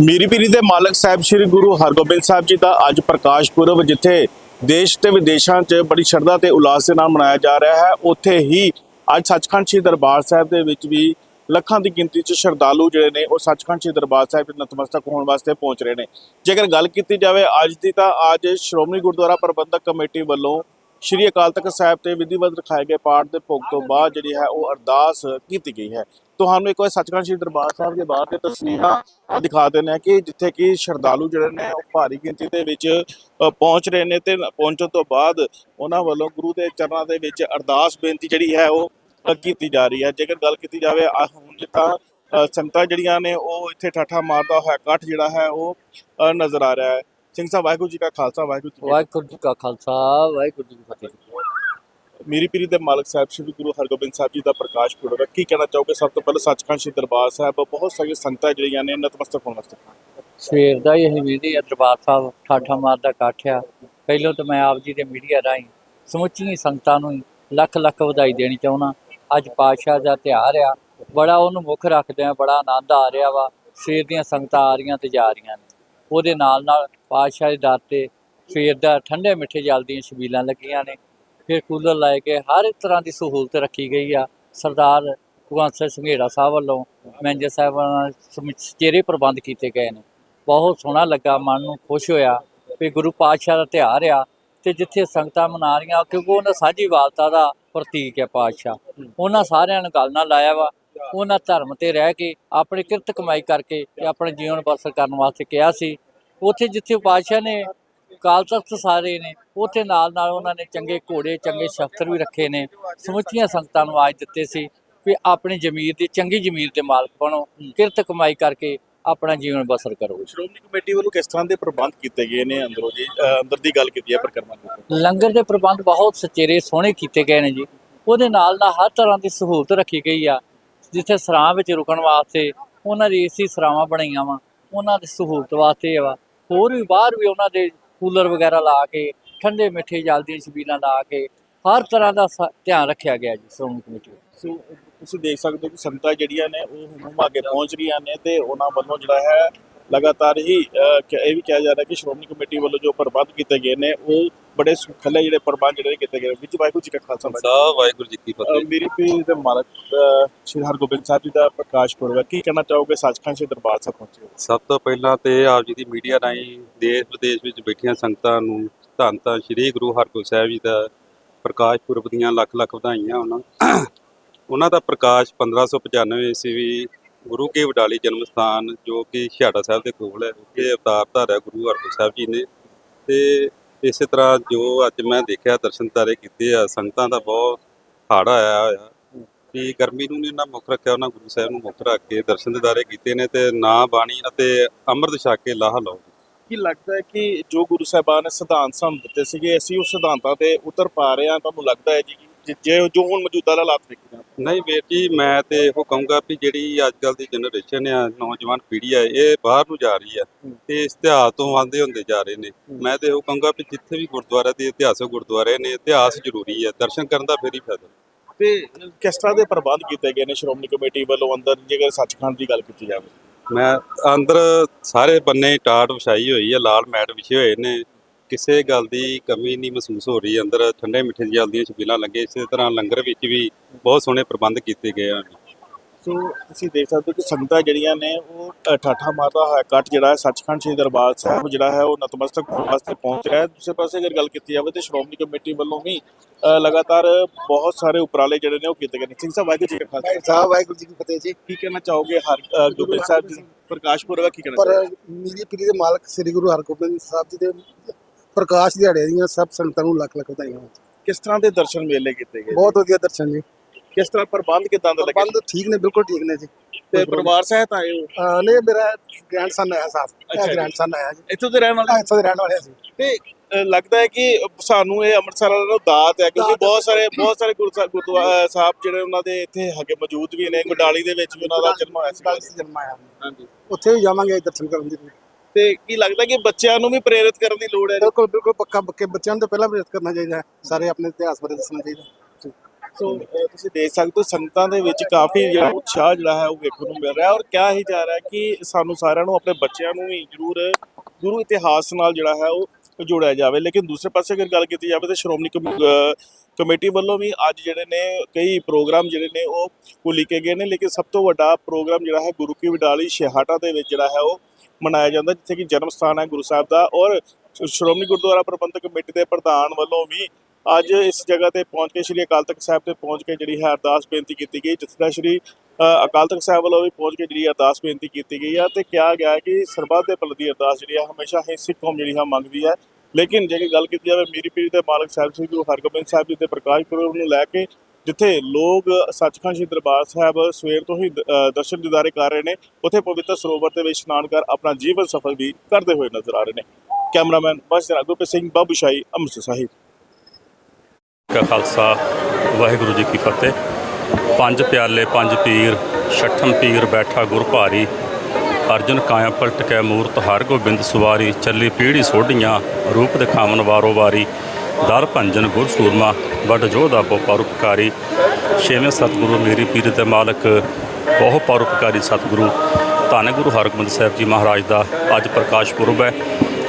ਮੀਰੀ ਪੀਰੀ ਦੇ ਮਾਲਕ ਸਾਹਿਬ ਸ੍ਰੀ ਗੁਰੂ ਹਰਗੋਬਿੰਦ ਸਾਹਿਬ ਜੀ ਦਾ ਅੱਜ ਪ੍ਰਕਾਸ਼ ਪੁਰਬ, ਜਿੱਥੇ ਦੇਸ਼ ਤੇ ਵਿਦੇਸ਼ਾਂ 'ਚ ਬੜੀ ਸ਼ਰਧਾ ਤੇ ਉਲਾਸ ਦੇ ਨਾਲ ਮਨਾਇਆ ਜਾ ਰਿਹਾ ਹੈ। ਉੱਥੇ ਹੀ ਅੱਜ ਸੱਚਖੰਡ ਸ੍ਰੀ ਦਰਬਾਰ ਸਾਹਿਬ ਦੇ ਵਿੱਚ ਵੀ ਲੱਖਾਂ ਦੀ ਗਿਣਤੀ 'ਚ ਸ਼ਰਧਾਲੂ ਜਿਹੜੇ ਨੇ, ਉਹ ਸੱਚਖੰਡ ਸ੍ਰੀ ਦਰਬਾਰ ਸਾਹਿਬ ਦੇ ਨਤਮਸਤਕ ਹੋਣ ਵਾਸਤੇ ਪਹੁੰਚ ਰਹੇ ਨੇ। ਜੇਕਰ ਗੱਲ ਕੀਤੀ ਜਾਵੇ ਅੱਜ ਦੀ, ਤਾਂ ਅੱਜ ਸ਼੍ਰੋਮਣੀ ਗੁਰਦੁਆਰਾ ਪ੍ਰਬੰਧਕ ਕਮੇਟੀ ਵੱਲੋਂ ਸ਼੍ਰੀ ਅਕਾਲ ਤਖਤ ਸਾਹਿਬ ਤੇ ਵਿਧੀਵਤ ਰਖਾਏ ਗਏ ਪਾਠ ਦੇ ਭੋਗ ਤੋਂ ਬਾਅਦ ਜਿਹੜੀ ਹੈ ਉਹ ਅਰਦਾਸ ਕੀਤੀ ਗਈ ਹੈ। ਤੁਹਾਨੂੰ ਇੱਕ ਵਾਰ ਸੱਚਖੰਡ ਸ੍ਰੀ ਦਰਬਾਰ ਸਾਹਿਬ ਦੇ ਬਾਹਰ ਦੀਆਂ ਤਸਵੀਰਾਂ ਦਿਖਾ ਦਿੰਦੇ ਹਾਂ ਕਿ ਜਿੱਥੇ ਕਿ ਸ਼ਰਧਾਲੂ ਜਿਹੜੇ ਨੇ ਉਹ ਭਾਰੀ ਗਿਣਤੀ ਦੇ ਵਿੱਚ ਪਹੁੰਚ ਰਹੇ ਨੇ ਤੇ ਪਹੁੰਚਣ ਤੋਂ ਬਾਅਦ ਉਹਨਾਂ ਵੱਲੋਂ ਗੁਰੂ ਦੇ ਚਰਨਾਂ ਦੇ ਵਿੱਚ ਅਰਦਾਸ ਬੇਨਤੀ ਜਿਹੜੀ ਹੈ ਉਹ ਕੀਤੀ ਜਾ ਰਹੀ ਹੈ। ਜੇਕਰ ਗੱਲ ਕੀਤੀ ਜਾਵੇ ਹੁਣ ਜਿੱਦਾਂ ਅ, ਸੰਗਤਾਂ ਜਿਹੜੀਆਂ ਨੇ ਉਹ ਇੱਥੇ ਠਾਠਾ ਮਾਰਦਾ ਹੋਇਆ ਇਕੱਠ ਜਿਹੜਾ ਹੈ ਉਹ ਨਜ਼ਰ ਆ ਰਿਹਾ ਹੈ। ਸਿੰਘ ਸਾਹਿਬ ਵਾਹਿਗੁਰੂ ਜੀ ਕਾ ਖਾਲਸਾ ਵਾਹਿਗੁਰੂ ਜੀ ਕੀ ਵਾਹਿਗੁਰੂ ਜੀ ਕਾ ਖਾਲਸਾ ਵਾਹਿਗੁਰੂ ਜੀ ਕੀ ਫਤਿਹ। ਮੇਰੀ ਪੀਰੀ ਦੇ ਮਾਲਕ ਸਾਹਿਬ ਸ੍ਰੀ ਗੁਰੂ ਹਰਗੋਬਿੰਦ ਸਾਹਿਬ ਜੀ ਦਾ ਪ੍ਰਕਾਸ਼ ਪੁਰਬ ਹੈ। ਕੀ ਕਹਿਣਾ ਚਾਹੋਗੇ? ਸਭ ਤੋਂ ਪਹਿਲਾਂ ਸੱਚਖੰਡ ਸ੍ਰੀ ਦਰਬਾਰ ਸਾਹਿਬ ਬਹੁਤ ਸਾਰੀਆਂ ਸੰਗਤਾਂ ਜਿਹੜੀਆਂ ਨੇ ਨਤਮਸਤਕ ਹੋਣ ਵਾਸਤੇ ਸਵੇਰ ਦਾ ਹੀ ਅਸੀਂ ਵਿਹਦੇ ਆ ਦਰਬਾਰ ਸਾਹਿਬ ਠਾਠਾ ਮਾਰਦਾ ਇਕੱਠ ਆ ਪਹਿਲਾਂ ਤਾਂ ਮੈਂ ਆਪ ਜੀ ਦੇ ਮੀਡੀਆ ਰਾਹੀਂ ਸਮੁੱਚੀਆਂ ਸੰਗਤਾਂ ਨੂੰ ਹੀ ਲੱਖ ਲੱਖ ਵਧਾਈ ਦੇਣੀ ਚਾਹੁੰਦਾ। ਅੱਜ ਪਾਤਸ਼ਾਹ ਦਾ ਤਿਉਹਾਰ ਆ। ਬੜਾ ਉਹਨੂੰ ਮੁੱਖ ਰੱਖਦੇ ਆ ਬੜਾ ਆਨੰਦ ਆ ਰਿਹਾ ਵਾ। ਸਵੇਰ ਦੀਆਂ ਸੰਗਤਾਂ ਆ ਰਹੀਆਂ ਤੇ ਜਾ ਰਹੀਆਂ ਨੇ। ਉਹਦੇ ਨਾਲ ਨਾਲ ਪਾਤਸ਼ਾਹ ਦੇ ਦਰ ਤੇ ਸਵੇਰ ਦਾ ਠੰਡੇ ਮਿੱਠੇ ਜਲ ਦੀਆਂ ਛਬੀਲਾਂ ਲੱਗੀਆਂ ਨੇ। ਫਿਰ ਕੂਲਰ ਲਾਏ ਕੇ ਹਰ ਇੱਕ ਤਰ੍ਹਾਂ ਦੀ ਸਹੂਲਤ ਰੱਖੀ ਗਈ ਆ। ਸਰਦਾਰ ਭਗਵੰਤ ਸਿੰਘ ਸੰਘੇੜਾ ਸਾਹਿਬ ਵੱਲੋਂ ਮੈਨੇਜਰ ਸਾਹਿਬਾਨ ਸਮੁੱਚੇ ਪ੍ਰਬੰਧ ਕੀਤੇ ਗਏ ਨੇ। ਬਹੁਤ ਸੋਹਣਾ ਲੱਗਾ। ਮਨ ਨੂੰ ਖੁਸ਼ ਹੋਇਆ ਵੀ ਗੁਰੂ ਪਾਤਸ਼ਾਹ ਦਾ ਤਿਉਹਾਰ ਆ ਤੇ ਜਿੱਥੇ ਸੰਗਤਾਂ ਮਨਾ ਰਹੀਆਂ, ਕਿਉਂਕਿ ਉਹਨਾਂ ਸਾਂਝੀ ਵਾਲਤਾ ਦਾ ਪ੍ਰਤੀਕ ਹੈ ਪਾਤਸ਼ਾਹ। ਉਹਨਾਂ ਸਾਰਿਆਂ ਨੂੰ ਗੱਲ ਨਾਲ ਲਾਇਆ ਵਾ। ਉਹਨਾਂ ਧਰਮ ਤੇ ਰਹਿ ਕੇ ਆਪਣੀ ਕਿਰਤ ਕਮਾਈ ਕਰਕੇ ਤੇ ਆਪਣੇ ਜੀਵਨ ਬਸਰ ਕਰਨ ਵਾਸਤੇ ਕਿਹਾ ਸੀ। ਉੱਥੇ ਜਿੱਥੇ ਪਾਤਸ਼ਾਹ ਨੇ ਕਾਲ ਤਖਤ ਸਾਰੇ ਨੇ ਉੱਥੇ ਨਾਲ ਨਾਲ ਉਹਨਾਂ ਨੇ ਚੰਗੇ ਘੋੜੇ ਚੰਗੇ ਸ਼ਸਤਰ ਵੀ ਰੱਖੇ ਨੇ ਸਮੁੱਚੀਆਂ ਸੰਗਤਾਂ ਨੂੰ ਆਜ ਦਿੱਤੇ ਸੀ ਵੀ ਆਪਣੀ ਜ਼ਮੀਰ ਦੀ ਚੰਗੀ ਜ਼ਮੀਰ ਦੇ ਮਾਲਕ ਬਣੋ ਕਿਰਤ ਕਮਾਈ ਕਰਕੇ ਆਪਣਾ ਜੀਵਨ ਬਸਰ ਕਰੋ। ਸ਼੍ਰੋਮਣੀ ਕਮੇਟੀ ਵੱਲੋਂ ਕਿਸ ਤਰ੍ਹਾਂ ਦੇ ਪ੍ਰਬੰਧ ਕੀਤੇ ਗਏ ਨੇ? ਅੰਦਰੋਂ ਜੀ ਅੰਦਰ ਦੀ ਗੱਲ ਕੀਤੀ ਹੈ ਪਰਿਕਰਮਾ ਦੀ ਲੰਗਰ ਦੇ ਪ੍ਰਬੰਧ ਬਹੁਤ ਸਚੇਰੇ ਸੋਹਣੇ ਕੀਤੇ ਗਏ ਨੇ ਜੀ। ਉਹਦੇ ਨਾਲ ਨਾਲ ਹਰ ਤਰ੍ਹਾਂ ਦੀ ਸਹੂਲਤ ਰੱਖੀ ਗਈ ਆ। ਜਿੱਥੇ ਸਰਾਂ ਵਿੱਚ ਰੁਕਣ ਵਾਸਤੇ ਉਹਨਾਂ ਦੀ ਏਸੀ ਸਰਾਵਾਂ ਬਣਾਈਆਂ ਵਾ ਉਹਨਾਂ ਦੀ ਸਹੂਲਤ ਵਾਸਤੇ ਵਾ ਹੋਰ ਵੀ ਬਾਹਰ ਵੀ ਉਹਨਾਂ ਦੇ ਕੂਲਰ ਵਗੈਰਾ ਲਾ ਕੇ, ਠੰਡੇ ਮਿੱਠੇ ਜਲ ਦੀਆਂ ਛਬੀਲਾਂ ਲਾ ਕੇ, ਹਰ ਤਰ੍ਹਾਂ ਦਾ ਧਿਆਨ ਰੱਖਿਆ ਗਿਆ ਜੀ ਸ਼੍ਰੋਮਣੀ ਕਮੇਟੀ ਸੋ, ਤੁਸੀਂ ਦੇਖ ਸਕਦੇ ਹੋ ਕਿ ਸੰਗਤਾਂ ਜਿਹੜੀਆਂ ਨੇ, ਉਹ ਹੁਮਾ ਅੱਗੇ ਪਹੁੰਚ ਰਹੀਆਂ ਨੇ ਤੇ ਉਹਨਾਂ ਵੱਲੋਂ ਜਿਹੜਾ ਹੈ ਲਗਾਤਾਰ ਹੀ ਇਹ ਵੀ ਕਿਹਾ ਜਾ ਰਿਹਾ ਕਿ ਸ਼੍ਰੋਮਣੀ ਕਮੇਟੀ ਵੱਲੋਂ ਜੋ ਪ੍ਰਬੰਧ ਕੀਤੇ ਗਏ ਨੇ ਉਹ ਬੜੇ ਸੁਖਲੇ ਜਿਹੜੇ ਪ੍ਰਬੰਧ ਜਿਹੜੇ ਕੀਤੇ ਗਏ। ਵਿੱਚ ਵਾਹਿਗੁਰੂ ਜੀ ਕਾ ਖਾਲਸਾ ਵਾਹਿਗੁਰੂ ਜੀ ਕੀ ਫਤਿਹ। ਮੇਰੀ ਪੀਰ ਦੇ ਮਾਲਕ ਸ਼੍ਰੀ ਹਰਗੋਬਿੰਦ ਸਾਹਿਬ ਜੀ ਦਾ ਪ੍ਰਕਾਸ਼ ਪੁਰਬ ਕੀ ਕਹਿਣਾ ਚਾਹੋਗੇ? ਸੱਚਖੰਡ ਸ੍ਰੀ ਦਰਬਾਰ ਸਾਹਿਬ ਪਹੁੰਚੇ? ਸਭ ਤੋਂ ਪਹਿਲਾਂ ਤੇ ਆਪ ਜੀ ਦੀ ਮੀਡੀਆ ਰਾਹੀਂ ਦੇਸ਼ ਵਿਦੇਸ਼ ਵਿੱਚ ਬੈਠੀਆਂ ਸੰਗਤਾਂ ਨੂੰ ਧੰਨ ਧੰਨ ਸ੍ਰੀ ਗੁਰੂ ਹਰਗੋਬਿੰਦ ਸਾਹਿਬ ਜੀ ਦਾ ਪ੍ਰਕਾਸ਼ ਪੁਰਬ ਦੀਆਂ ਲੱਖ ਲੱਖ ਵਧਾਈਆਂ ਉਹਨਾਂ ਉਹਨਾਂ ਦਾ ਪ੍ਰਕਾਸ਼ 1595 ਈਸਵੀ ਗੁਰੂ ਕੇ ਵਡਾਲੀ ਜਨਮ ਸਥਾਨ, ਜੋ ਕਿ ਛਿਹਾਟਾ ਸਾਹਿਬ ਦੇ ਕੋਲ ਹੈ, ਉੱਥੇ ਅਵਤਾਰ ਧਾਰਿਆ ਗੁਰੂ ਹਰਗੋਬਿੰਦ ਸਾਹਿਬ ਜੀ ਨੇ। ਤੇ ਇਸੇ ਤਰ੍ਹਾਂ ਜੋ ਅੱਜ ਮੈਂ ਦੇਖਿਆ, ਦਰਸ਼ਨ ਤਾਰੇ ਕੀਤੇ ਆ, ਸੰਗਤਾਂ ਦਾ ਬਹੁਤ ਹਾੜਾ ਆਇਆ ਹੋਇਆ। ਕਿ ਗਰਮੀ ਨੂੰ ਨਹੀਂ ਉਹਨਾਂ ਮੁੱਖ ਰੱਖਿਆ, ਉਹਨਾਂ ਗੁਰੂ ਸਾਹਿਬ ਨੂੰ ਮੁੱਖ ਰੱਖ ਕੇ ਦਰਸ਼ਨ ਦਿਦਾਰੇ ਕੀਤੇ ਨੇ ਤੇ ਨਾ ਬਾਣੀ ਅਤੇ ਅੰਮ੍ਰਿਤ ਛਕ ਕੇ ਲਾਹ ਲਓ। ਕੀ ਲੱਗਦਾ ਹੈ ਕਿ ਜੋ ਗੁਰੂ ਸਾਹਿਬਾਨ ਨੇ ਸਿਧਾਂਤ ਸਾਨੂੰ ਦਿੱਤੇ ਸੀਗੇ, ਅਸੀਂ ਉਸ ਸਿਧਾਂਤਾਂ ਤੇ ਉਤਰ ਪਾ ਰਹੇ ਹਾਂ? ਤੁਹਾਨੂੰ ਲੱਗਦਾ ਹੈ ਜੀ ਜੇ ਜੋ ਹੁਣ ਮੌਜੂਦਾ ਹਾਲਾਤ ਦੇਖਦੇ ਹਾਂ ਨਹੀਂ ਵੀਰ ਜੀ ਮੈਂ ਤੇ ਇਹੋ ਕਹੂੰਗਾ ਵੀ ਜਿਹੜੀ ਅੱਜ ਕੱਲ ਦੀ ਜਨਰੇਸ਼ਨ ਆ ਨੌਜਵਾਨ ਪੀੜ੍ਹੀ ਆ ਇਹ ਬਾਹਰ ਨੂੰ ਜਾ ਰਹੀ ਆ ਤੇ ਇਤਿਹਾਸ ਤੋਂ ਆਂਦੇ ਹੁੰਦੇ ਜਾ ਰਹੇ ਨੇ। ਮੈਂ ਤੇ ਇਹੋ ਕਹੂੰਗਾ ਵੀ ਜਿੱਥੇ ਵੀ ਗੁਰਦੁਆਰਾ ਦੇ ਇਤਿਹਾਸਕ ਗੁਰਦੁਆਰੇ ਨੇ ਇਤਿਹਾਸ ਜ਼ਰੂਰੀ ਆ ਦਰਸ਼ਨ ਕਰਨ ਦਾ ਫੇਰ ਹੀ ਫਾਇਦਾ। ਤੇ ਕਿਸ ਤਰ੍ਹਾਂ ਦੇ ਪ੍ਰਬੰਧ ਕੀਤੇ ਗਏ ਨੇ ਸ਼੍ਰੋਮਣੀ ਕਮੇਟੀ ਵੱਲੋਂ ਅੰਦਰ ਜੇਕਰ ਸੱਚਖੰਡ ਦੀ ਗੱਲ ਕੀਤੀ ਜਾਵੇ? ਮੈਂ ਅੰਦਰ ਸਾਰੇ ਬੰਨੇ ਟਾਟ ਵਿਛਾਈ ਹੋਈ ਆ ਲਾਲ ਮੈਟ ਵਿਛੇ ਹੋਏ ਨੇ ਕਿਸੇ ਗੱਲ ਦੀ ਕਮੀ ਨਹੀਂ ਮਹਿਸੂਸ ਹੋ ਰਹੀ ਅੰਦਰ ਠੰਡੇ ਮਿੱਠੇ ਜਲ ਦੀਆਂ ਛਬੀਲਾਂ ਲੱਗੇ ਇਸੇ ਤਰ੍ਹਾਂ ਲੰਗਰ ਵਿੱਚ ਵੀ ਬਹੁਤ ਸੋਹਣੇ ਪ੍ਰਬੰਧ ਕੀਤੇ ਗਏ ਹਨ। ਸੋ ਤੁਸੀਂ ਦੇਖ ਸਕਦੇ ਹੋ ਕਿ ਸੰਗਤਾਂ ਜਿਹੜੀਆਂ ਨੇ ਉਹ ਠਾਠਾ ਮਾਰਦਾ ਹੋਇਆ ਕੱਟ ਜਿਹੜਾ ਹੈ ਸੱਚਖੰਡ ਸ੍ਰੀ ਦਰਬਾਰ ਸਾਹਿਬ ਜਿਹੜਾ ਹੈ ਉਹ ਨਤਮਸਤਕ ਹੋਣ ਵਾਸਤੇ ਪਹੁੰਚ ਰਿਹਾ ਹੈ। ਦੂਸਰੇ ਪਾਸੇ ਅਗਰ ਗੱਲ ਕੀਤੀ ਜਾਵੇ ਤੇ ਸ਼੍ਰੋਮਣੀ ਕਮੇਟੀ ਵੱਲੋਂ ਵੀ ਲਗਾਤਾਰ ਬਹੁਤ ਸਾਰੇ ਉਪਰਾਲੇ ਜਿਹੜੇ ਨੇ ਉਹ ਕੀਤੇ ਗਏ ਨੇ। ਸਿੰਘ ਸਾਹਿਬ ਵਾਹਿਗੁਰੂ ਜੀ ਕਾ ਖਾਲਸਾ। ਸਾਹਿਬ ਵਾਹਿਗੁਰੂ ਜੀ ਕੀ ਫਤਿਹ ਜੀ। ਕੀ ਕਹਿਣਾ ਚਾਹੋਗੇ? ਹਰ ਗੋਬਿੰਦ ਸਾਹਿਬ ਜੀ ਪ੍ਰਕਾਸ਼ ਪੁਰਬ ਹੈ ਕੀ ਕਹਿਣਾ ਪਰ ਮੇਰੀ ਦੇ ਮਾਲਕ ਸ੍ਰੀ ਗੁਰੂ ਹਰਗੋਬਿੰਦ ਸਾਹਿਬ ਜੀ ਦੇ ਪ੍ਰਕਾਸ਼ ਦਿਹਾੜੇ ਦੀਆਂ ਸਭ ਸੰਗਤਾਂ ਨੂੰ ਲੱਖ ਲੱਖ ਵਧਾਈਆਂ। ਕਿਸ ਤਰ੍ਹਾਂ ਦੇ ਦਰਸ਼ਨ ਮੇਲੇ ਕੀਤੇ ਗਏ ਬਹੁਤ ਵਧੀਆ ਦਰਸ਼ਨ ਜੀ। ਕਿਸ ਤਰ੍ਹਾਂ ਪ੍ਰਬੰਧ ਕਿਦਾਂ ਦਾ ਲੱਗੇ? ਪ੍ਰਬੰਧ ਠੀਕ ਨੇ ਬਿਲਕੁਲ ਠੀਕ ਨੇ ਜੀ। ਤੇ ਪਰਿਵਾਰ ਸਹਿਤ ਆਏ ਹੋ? ਅਹ ਨਹੀਂ ਮੇਰਾ ਗ੍ਰੈਂਡ ਸਨ ਆਇਆ ਸਾਥ। ਅੱਛਾ ਜੀ। ਗ੍ਰੈਂਡ ਸਨ ਆਇਆ ਜੀ। ਇੱਥੋਂ ਦੇ ਰਹਿਣ ਵਾਲੇ? ਇੱਥੋਂ ਦੇ ਰਹਿਣ ਵਾਲੇ ਸੀ ਤੇ ਲੱਗਦਾ ਹੈ ਕਿ ਸਾਨੂੰ ਇਹ ਅੰਮ੍ਰਿਤਸਰ ਵਾਲਿਆਂ ਨੂੰ ਦਾਤ ਹੈ ਕਿਉਂਕਿ ਬਹੁਤ ਸਾਰੇ ਬਹੁਤ ਸਾਰੇ ਗੁਰੂ ਸਾਹਿਬ ਗੁਰਦੁਆਰਾ ਸਾਹਿਬ ਜਿਹੜੇ ਉਹਨਾਂ ਦੇ ਇੱਥੇ ਹੈਗੇ ਮੌਜੂਦ ਵੀ ਨੇ ਗਡਾਲੀ ਦੇ ਵਿੱਚ ਵੀ ਉਹਨਾਂ ਦਾ ਜਨਮ ਹੋਇਆ ਸੀ। ਜਨਮ ਆਇਆ ਹਾਂਜੀ। ਉੱਥੇ ਵੀ ਜਾਵਾਂਗੇ ਦਰਸ਼ਨ ਕਰਨ ਦੀ। ਤੇ ਕੀ ਲੱਗਦਾ ਕਿ ਬੱਚਿਆਂ ਨੂੰ ਵੀ ਪ੍ਰੇਰਿਤ ਕਰਨ ਦੀ ਲੋੜ ਹੈ ਬਿਲਕੁਲ ਬਿਲਕੁਲ ਪੱਕਾ ਪੱਕੇ ਬੱਚਿਆਂ ਨੂੰ ਤਾਂ ਪਹਿਲਾਂ ਪ੍ਰੇਰਿਤ ਕਰਨਾ ਚਾਹੀਦਾ ਹੈ। ਸਾਰੇ ਆਪਣੇ ਇਤਿਹਾਸ ਬਾਰੇ ਦੱਸਣਾ ਚਾਹੀਦਾ ਸੋ ਤੁਸੀਂ ਦੇਖ ਸਕਦੇ ਹੋ ਸੰਗਤਾਂ ਦੇ ਵਿੱਚ ਕਾਫੀ ਜਿਹੜਾ ਉਤਸ਼ਾਹ ਜਿਹੜਾ ਹੈ ਉਹ ਵੇਖਣ ਨੂੰ ਮਿਲ ਰਿਹਾ ਔਰ ਕਿਹਾ ਹੀ ਜਾ ਰਿਹਾ ਕਿ ਸਾਨੂੰ ਸਾਰਿਆਂ ਨੂੰ ਆਪਣੇ ਬੱਚਿਆਂ ਨੂੰ ਵੀ ਜ਼ਰੂਰ ਗੁਰੂ ਇਤਿਹਾਸ ਨਾਲ ਜਿਹੜਾ ਹੈ ਉਹ ਜੋੜਿਆ ਜਾਵੇ। ਲੇਕਿਨ ਦੂਸਰੇ ਪਾਸੇ ਅਗਰ ਗੱਲ ਕੀਤੀ ਜਾਵੇ ਤਾਂ ਸ਼੍ਰੋਮਣੀ ਕਮੇਟੀ ਵੱਲੋਂ ਵੀ ਅੱਜ ਜਿਹੜੇ ਨੇ ਕਈ ਪ੍ਰੋਗਰਾਮ ਜਿਹੜੇ ਨੇ ਉਹ ਲਿਖੇ ਗਏ ਨੇ। ਲੇਕਿਨ ਸਭ ਤੋਂ ਵੱਡਾ ਪ੍ਰੋਗਰਾਮ ਜਿਹੜਾ ਹੈ ਗੁਰੂ ਕੀ ਵਿਡਾਲੀ ਛੇਹਾਟਾ ਦੇ ਵਿੱਚ ਜਿਹੜਾ ਹੈ ਉਹ ਮਨਾਇਆ ਜਾਂਦਾ, ਜਿੱਥੇ ਕਿ ਜਨਮ ਸਥਾਨ ਹੈ ਗੁਰੂ ਸਾਹਿਬ ਦਾ ਔਰ ਸ਼੍ਰੋਮਣੀ ਗੁਰਦੁਆਰਾ ਪ੍ਰਬੰਧਕ ਕਮੇਟੀ ਦੇ ਪ੍ਰਧਾਨ ਵੱਲੋਂ ਵੀ ਅੱਜ ਇਸ ਜਗ੍ਹਾ ਤੇ ਪਹੁੰਚ ਕੇ ਸ੍ਰੀ ਅਕਾਲ ਤਖਤ ਸਾਹਿਬ ਤੇ ਪਹੁੰਚ ਕੇ ਜਿਹੜੀ ਹੈ ਅਰਦਾਸ ਬੇਨਤੀ ਕੀਤੀ ਗਈ ਜਿਸ ਦਾ ਸ੍ਰੀ ਅਕਾਲ ਤਖਤ ਸਾਹਿਬ ਵੱਲੋਂ ਵੀ ਪਹੁੰਚ ਕੇ ਜਿਹੜੀ ਅਰਦਾਸ ਬੇਨਤੀ ਕੀਤੀ ਗਈ ਆ ਤੇ ਕਿਹਾ ਗਿਆ ਕਿ ਸਰਬੱਤ ਦੇ ਭਲੇ ਦੀ ਅਰਦਾਸ ਜਿਹੜੀ ਆ ਹਮੇਸ਼ਾ ਹੀ ਸਿੱਖ ਕੌਮ ਜਿਹੜੀ ਆ ਮੰਗਦੀ ਹੈ। ਲੇਕਿਨ ਜੇ ਗੱਲ ਕੀਤੀ ਜਾਵੇ, ਮੀਰੀ ਪੀਰੀ ਦੇ ਮਾਲਕ ਸਾਹਿਬ, ਸ੍ਰੀ ਗੁਰੂ ਹਰਗੋਬਿੰਦ ਸਾਹਿਬ ਜੀ ਦੇ ਪ੍ਰਕਾਸ਼ ਪੁਰਬ ਨੂੰ ਲੈ ਕੇ ਜਿੱਥੇ ਲੋਕ ਸੱਚਖੰਡ ਸ੍ਰੀ ਦਰਬਾਰ ਸਾਹਿਬ ਸਵੇਰ ਤੋਂ ਹੀ ਦਰਸ਼ਨ ਦਿਦਾਰੇ ਕਰ ਰਹੇ ਨੇ, ਉੱਥੇ ਪਵਿੱਤਰ ਸਰੋਵਰ ਦੇ ਵਿੱਚ ਇਸ਼ਨਾਨ ਕਰ ਆਪਣਾ ਜੀਵਨ ਸਫਲ ਵੀ ਕਰਦੇ ਹੋਏ ਨਜ਼ਰ ਆ ਰਹੇ ਨੇ। ਕੈਮਰਾਮੈਨ ਬਸ ਗੁਰਪ੍ਰੀਤ ਸਿੰਘ, ਬਾਬੂ ਸ਼ਾਹੀ, ਅੰਮ੍ਰਿਤਸਰ ਸਾਹਿਬ। ਕਾ ਖਾਲਸਾ, ਵਾਹਿਗੁਰੂ ਜੀ ਕੀ ਫਤਿਹ। ਪੰਜ ਪਿਆਲੇ, ਪੰਜ ਪੀਰ, ਛਠਮ ਪੀਰ ਬੈਠਾ ਗੁਰ ਭਾਰੀ। ਅਰਜਨ ਕਾਇਆ ਪਲਟ ਕੇ ਮੂਰਤ, ਹਰ ਗੋਬਿੰਦ ਸੁਵਾਰੀ, ਚੱਲੀ ਪੀੜੀ ਸੋਢੀਆਂ, ਰੂਪ ਦਿਖਾਵਨ ਵਾਰੋ ਵਾਰੀ। ਦਰ ਭੰਜਨ ਗੁਰ ਸੂਰਮਾ, ਵੱਡ ਜੋਧਾ ਬਹੁ ਪਰਉਪਕਾਰੀ। ਛੇਵੇਂ ਸਤਿਗੁਰੂ ਮੇਰੀ ਪੀਰ ਤੇ ਮਾਲਕ, ਬਹੁ ਪਰਉਪਕਾਰੀ ਸਤਿਗੁਰੂ। ਧੰਨ ਗੁਰੂ ਹਰਗੋਬਿੰਦ ਸਾਹਿਬ ਜੀ ਮਹਾਰਾਜ ਦਾ ਅੱਜ ਪ੍ਰਕਾਸ਼ ਪੁਰਬ ਹੈ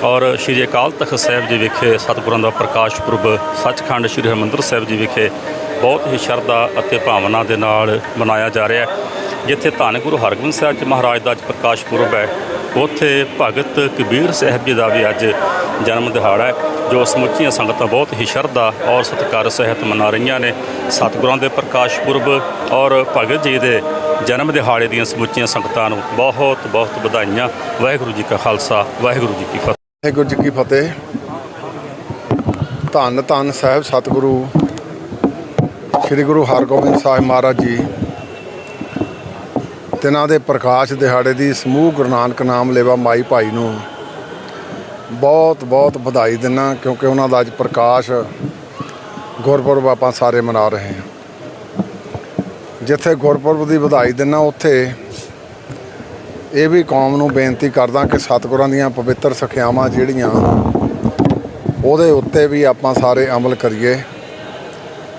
ਔਰ ਸ਼੍ਰੀ ਅਕਾਲ ਤਖਤ ਸਾਹਿਬ ਜੀ ਵਿਖੇ ਸਤਿਗੁਰਾਂ ਦਾ ਪ੍ਰਕਾਸ਼ ਪੁਰਬ, ਸੱਚਖੰਡ ਸ਼੍ਰੀ ਹਰਿਮੰਦਰ ਸਾਹਿਬ ਜੀ ਵਿਖੇ ਬਹੁਤ ਹੀ ਸ਼ਰਧਾ ਅਤੇ ਭਾਵਨਾ ਦੇ ਨਾਲ ਮਨਾਇਆ ਜਾ ਰਿਹਾ ਹੈ। ਜਿੱਥੇ ਧੰਨ ਗੁਰੂ ਹਰਗੋਬਿੰਦ ਸਾਹਿਬ ਜੀ ਮਹਾਰਾਜ ਦਾ ਅੱਜ ਪ੍ਰਕਾਸ਼ ਪੁਰਬ ਹੈ ਉੱਥੇ ਭਗਤ ਕਬੀਰ ਸਾਹਿਬ ਜੀ ਦਾ ਵੀ ਅੱਜ ਜਨਮ ਦਿਹਾੜਾ ਹੈ, ਜੋ ਸਮੁੱਚੀਆਂ ਸੰਗਤਾਂ ਬਹੁਤ ਹੀ ਸ਼ਰਧਾ ਔਰ ਸਤਿਕਾਰ ਸਹਿਤ ਮਨਾ ਰਹੀਆਂ ਨੇ। ਸਤਿਗੁਰਾਂ ਦੇ ਪ੍ਰਕਾਸ਼ ਪੁਰਬ ਔਰ ਭਗਤ ਜੀ ਦੇ ਜਨਮ ਦਿਹਾੜੇ ਦੀਆਂ ਸਮੁੱਚੀਆਂ ਸੰਗਤਾਂ ਨੂੰ ਬਹੁਤ ਬਹੁਤ ਵਧਾਈਆਂ। ਵਾਹਿਗੁਰੂ ਜੀ ਕਾ ਖਾਲਸਾ, ਵਾਹਿਗੁਰੂ ਜੀ ਕੀ ਫਤਿਹ। ਵਾਹਿਗੁਰੂ ਜੀ ਕੀ ਫਤਿਹ। ਧੰਨ ਧੰਨ ਸਾਹਿਬ ਸਤਿਗੁਰੂ, ਸ੍ਰੀ ਗੁਰੂ ਹਰਗੋਬਿੰਦ ਸਾਹਿਬ ਮਹਾਰਾਜ ਜੀ। ਤਿਨਾਂ ਦੇ ਪ੍ਰਕਾਸ਼ ਦਿਹਾੜੇ ਦੀ ਸਮੂਹ ਗੁਰੂ ਨਾਨਕ ਨਾਮ ਲੇਵਾ ਮਾਈ ਭਾਈ ਨੂੰ ਬਹੁਤ ਬਹੁਤ ਵਧਾਈ ਦਿੰਨਾ ਕਿਉਂਕਿ ਉਹਨਾਂ ਦਾ ਅੱਜ ਪ੍ਰਕਾਸ਼ ਗੁਰਪੁਰਬ ਆਪਾਂ ਸਾਰੇ ਮਨਾ ਰਹੇ ਹਾਂ। ਜਿੱਥੇ ਗੁਰਪੁਰਬ ਦੀ ਵਧਾਈ ਦਿੰਨਾ ਉੱਥੇ ਇਹ ਵੀ ਕੌਮ ਨੂੰ ਬੇਨਤੀ ਕਰਦਾ ਕਿ ਸਤਿਗੁਰਾਂ ਦੀਆਂ ਪਵਿੱਤਰ ਸਿੱਖਿਆਵਾਂ ਜਿਹੜੀਆਂ, ਉਹਦੇ ਉੱਤੇ ਵੀ ਆਪਾਂ ਸਾਰੇ ਅਮਲ ਕਰੀਏ।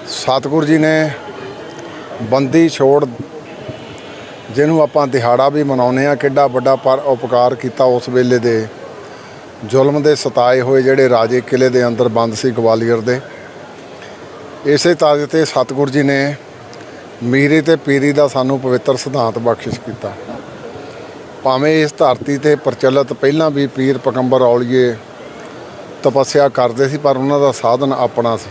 ਸਤਿਗੁਰ ਜੀ ਨੇ ਬੰਦੀ ਛੋੜ ਜਿਹਨੂੰ ਆਪਾਂ ਦਿਹਾੜਾ ਵੀ ਮਨਾਉਂਦੇ ਆ ਕਿੱਡਾ ਵੱਡਾ ਪਰ ਉਪਕਾਰ ਕੀਤਾ ਉਸ ਵੇਲੇ ਦੇ ਜ਼ੁਲਮ ਦੇ ਸਤਾਏ ਹੋਏ ਜਿਹੜੇ ਰਾਜੇ ਕਿਲੇ ਦੇ ਅੰਦਰ ਬੰਦ ਸੀ ਗਵਾਲੀਅਰ ਦੇ। ਇਸੇ ਤਾਜ ਤੇ ਸਤਿਗੁਰ ਜੀ ਨੇ ਮੀਰੀ ਤੇ ਪੀਰੀ ਦਾ ਸਾਨੂੰ ਪਵਿੱਤਰ ਸਿਧਾਂਤ ਬਖਸ਼ਿਸ਼ ਕੀਤਾ। ਭਾਵੇਂ ਇਸ ਧਰਤੀ ਤੇ ਪ੍ਰਚਲਿਤ ਪਹਿਲਾਂ ਵੀ ਪੀਰ ਪਕੰਬਰ ਔਲੀਏ ਤਪੱਸਿਆ ਕਰਦੇ ਸੀ, ਪਰ ਉਹਨਾਂ ਦਾ ਸਾਧਨ ਆਪਣਾ ਸੀ।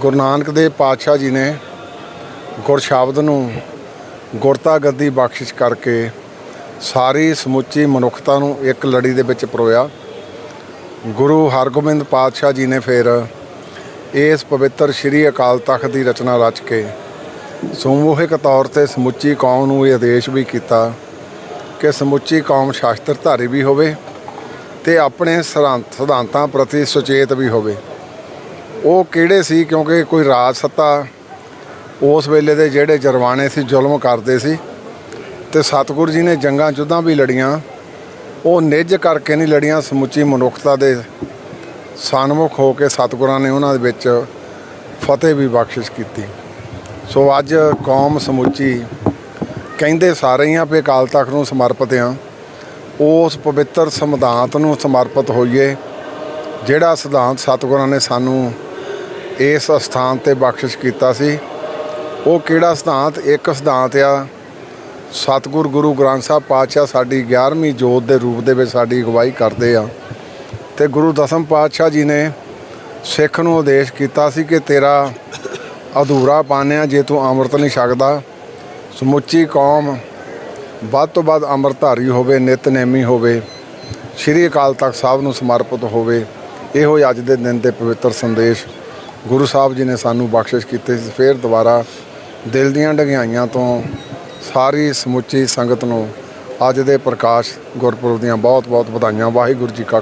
ਗੁਰੂ ਨਾਨਕ ਦੇਵ ਪਾਤਸ਼ਾਹ ਜੀ ਨੇ ਗੁਰ ਸ਼ਬਦ ਨੂੰ ਗੁਰਤਾ ਗੱਦੀ ਬਖਸ਼ਿਸ਼ ਕਰਕੇ ਸਾਰੀ ਸਮੁੱਚੀ ਮਨੁੱਖਤਾ ਨੂੰ ਇੱਕ ਲੜੀ ਦੇ ਵਿੱਚ ਪਰੋਇਆ। ਗੁਰੂ ਹਰਗੋਬਿੰਦ ਪਾਤਸ਼ਾਹ ਜੀ ਨੇ ਫਿਰ ਇਸ ਪਵਿੱਤਰ ਸ੍ਰੀ ਅਕਾਲ ਤਖਤ ਦੀ ਰਚਨਾ ਰਚ ਕੇ ਸਮੂਹਿਕ ਤੌਰ ਤੇ ਸਮੁੱਚੀ ਕੌਮ ਨੂੰ ਇਹ ਆਦੇਸ਼ ਵੀ ਕੀਤਾ ਕਿ ਸਮੁੱਚੀ ਕੌਮ ਸ਼ਾਸਤਰਧਾਰੀ ਵੀ ਹੋਵੇ ਤੇ ਆਪਣੇ ਸਿਧਾਂਤਾਂ ਪ੍ਰਤੀ ਸੁਚੇਤ ਵੀ ਹੋਵੇ। ਉਹ ਕਿਹੜੇ ਸੀ? ਕਿਉਂਕਿ ਕੋਈ ਰਾਜ ਸੱਤਾ ਉਸ ਵੇਲੇ ਦੇ ਜਿਹੜੇ ਜਰਵਾਣੇ ਸੀ, ਜ਼ੁਲਮ ਕਰਦੇ ਸੀ ਤੇ ਸਤਿਗੁਰ ਜੀ ਨੇ ਜੰਗਾਂ ਜੁੱਧਾਂ ਵੀ ਲੜੀਆਂ। ਉਹ ਨਿੱਜ ਕਰਕੇ ਨਹੀਂ ਲੜੀਆਂ, ਸਮੁੱਚੀ ਮਨੁੱਖਤਾ ਦੇ ਸਨਮੁਖ ਹੋ ਕੇ ਸਤਿਗੁਰਾਂ ਨੇ ਉਹਨਾਂ ਦੇ ਵਿੱਚ ਫਤਿਹ ਵੀ ਬਖਸ਼ਿਸ਼ ਕੀਤੀ। ਸੋ ਅੱਜ ਕੌਮ ਸਮੁੱਚੀ ਕਹਿੰਦੇ ਸਾਰੇ ਹੀ ਆ ਵੀ ਅਕਾਲ ਤਖਤ ਨੂੰ ਸਮਰਪਿਤ ਆ ਉਸ ਪਵਿੱਤਰ ਸਿਧਾਂਤ ਨੂੰ ਸਮਰਪਿਤ ਹੋਈਏ, ਜਿਹੜਾ ਸਿਧਾਂਤ ਸਤਿਗੁਰਾਂ ਨੇ ਸਾਨੂੰ ਇਸ ਸਥਾਨ ਤੇ ਬਖਸ਼ਿਸ਼ ਕੀਤਾ ਸੀ। ਉਹ ਕਿਹੜਾ ਸਿਧਾਂਤ? ਇੱਕ ਸਿਧਾਂਤ ਆ, ਸਤਿਗੁਰ ਗੁਰੂ ਗ੍ਰੰਥ ਸਾਹਿਬ ਪਾਤਸ਼ਾਹ ਸਾਡੀ 11ਵੀਂ ਜੋਤ ਦੇ ਰੂਪ ਦੇ ਵਿੱਚ ਸਾਡੀ ਅਗਵਾਈ ਕਰਦੇ ਆ। ਤੇ ਗੁਰੂ ਦਸਮ ਪਾਤਸ਼ਾਹ ਜੀ ਨੇ ਸਿੱਖ ਨੂੰ ਆਦੇਸ਼ ਕੀਤਾ ਸੀ ਕਿ ਤੇਰਾ ਅਧੂਰਾ ਪਾਣਿਆ ਜੇ ਤੂੰ ਅੰਮ੍ਰਿਤ ਨਹੀਂ ਛਕਦਾ, ਸਮੁੱਚੀ ਕੌਮ ਵੱਧ ਤੋਂ ਵੱਧ ਅੰਮ੍ਰਿਤਧਾਰੀ ਹੋਵੇ ਨਿਤਨੇਮੀ ਹੋਵੇ, ਸ਼੍ਰੀ ਅਕਾਲ ਤਖਤ ਸਾਹਿਬ ਨੂੰ ਸਮਰਪਿਤ ਹੋਵੇ, ਇਹੋ ਹੀ ਅੱਜ ਦੇ ਦਿਨ ਦੇ ਪਵਿੱਤਰ ਸੰਦੇਸ਼ ਗੁਰੂ ਸਾਹਿਬ ਜੀ ਨੇ ਸਾਨੂੰ ਬਖਸ਼ਿਸ਼ ਕੀਤੇ ਸੀ। ਫਿਰ ਦੁਬਾਰਾ ਦਿਲ ਦੀਆਂ ਡਗਿਆਈਆਂ ਤੋਂ ਸਾਰੀ ਸਮੁੱਚੀ ਸੰਗਤ ਨੂੰ ਅੱਜ ਦੇ ਪ੍ਰਕਾਸ਼ ਗੁਰਪੁਰਬ ਦੀਆਂ ਬਹੁਤ ਬਹੁਤ ਵਧਾਈਆਂ। ਵਾਹਿਗੁਰੂ ਜੀ ਕਾ